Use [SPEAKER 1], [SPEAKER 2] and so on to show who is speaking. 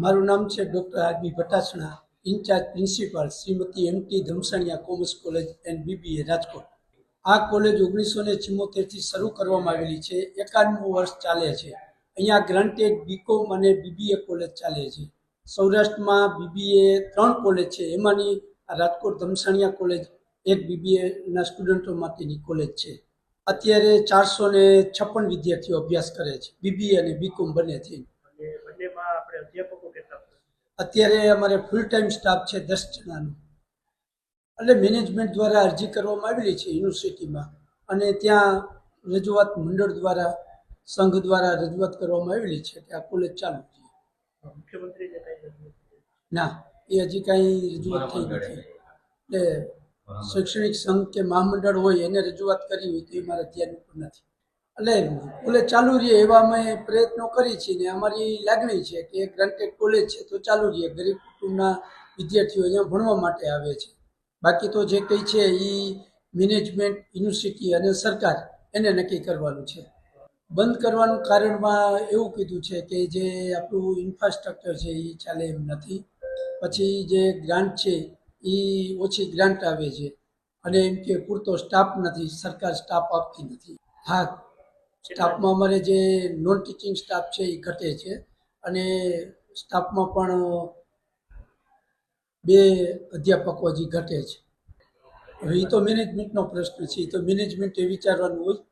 [SPEAKER 1] મારું નામ છે doctor R B Bhatasana in charge principal Shrimati M T Dhamsaniya commerce college and BBA Rajkot. આ college ઓગણીસો ને ચુમ્મોતેરથી શરૂ કરવામાં આવેલી છે એકાદમું વર્ષ ચાલે છે. અહીંયા ગ્રાન્ટેડ બીકોમ અને બીબીએ કોલેજ ચાલે છે. સૌરાષ્ટ્રમાં બીબીએ ત્રણ કોલેજ છે, એમાંની રાજકોટ ધમસાણિયા કોલેજ એક બીબીએના સ્ટુડન્ટો માટેની કોલેજ છે. અત્યારે ચારસો ને છપ્પન વિદ્યાર્થીઓ અભ્યાસ કરે છે બીબીએ અને બીકોમ બંને
[SPEAKER 2] અને બંનેમાં આપણે અધ્યાપકો કેટલા છે?
[SPEAKER 1] અત્યારે અમારે ફૂલ ટાઈમ સ્ટાફ છે દસ જણાનો. એટલે મેનેજમેન્ટ દ્વારા અરજી કરવામાં આવેલી છે યુનિવર્સિટીમાં અને ત્યાં રજૂઆત મંડળ દ્વારા સંઘ દ્વારા રજૂઆત કરવામાં આવેલી છે કે આ કોલેજ ચાલુ છે? ના એ હજી કાંઈ રજૂઆત થઈ નથી. એટલે શૈક્ષણિક સંઘ કે મહામંડળ હોય એને રજૂઆત કરી હોય તો એ મારા ધ્યાન ઉપર નથી. એટલે કોલેજ ચાલુ રહે એવા અમે પ્રયત્નો કરી છીએ ને અમારી લાગણી છે કે ગ્રાન્ટેડ કોલેજ છે તો ચાલુ રહે, ગરીબ કુટુંબના વિદ્યાર્થીઓ અહીંયા ભણવા માટે આવે છે. બાકી તો જે કંઈ છે એ મેનેજમેન્ટ યુનિવર્સિટી અને સરકાર એને નક્કી કરવાનું છે. બંધ કરવાનું કારણમાં એવું કીધું છે કે જે આપણું ઇન્ફ્રાસ્ટ્રક્ચર છે એ ચાલે એમ નથી. પછી જે ગ્રાન્ટ છે એ ઓછી ગ્રાન્ટ આવે છે. અને એમ કે પૂરતો સ્ટાફ નથી, સરકાર સ્ટાફ આપતી નથી. હા સ્ટાફમાં અમારે જે નોન ટીચિંગ સ્ટાફ છે એ ઘટે છે. અને સ્ટાફમાં પણ બે અધ્યાપકો હજી ઘટે છે. હવે એ તો મેનેજમેન્ટનો પ્રશ્ન છે. એ તો મેનેજમેન્ટે વિચારવાનું હોય